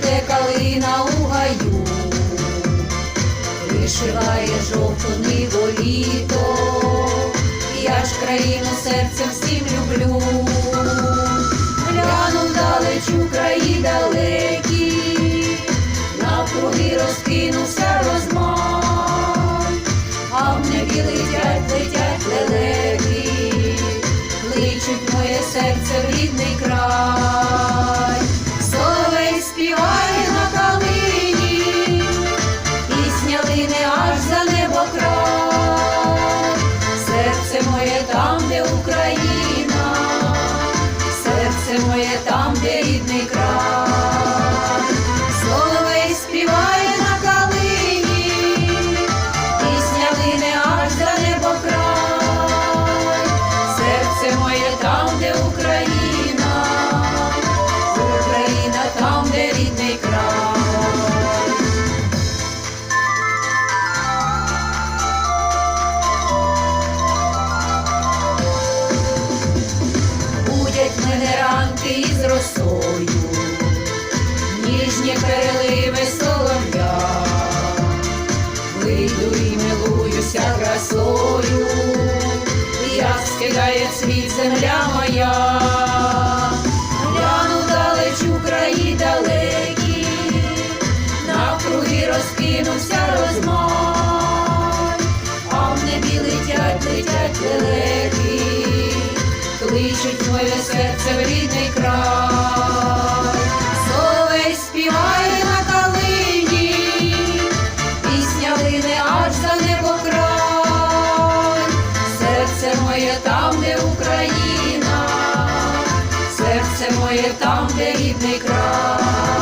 калина у гаю, вишиває жовту ниву літо, я ж країну серцем всім люблю, гляну вдалеч у краї далекі, навкруги розкинувся розмай, а в небі летять, летять лелеки, кличуть моє серце в рідний край, ніжні переливи солов'я, вийду і милуюся красою, як скидає світ земля моя, гляну далеч у краї далекі, навкруги розкинувся розмай, а в небі летять, летять лелеки, кличуть моє серце в рідний край. серце моє там, де рідний край.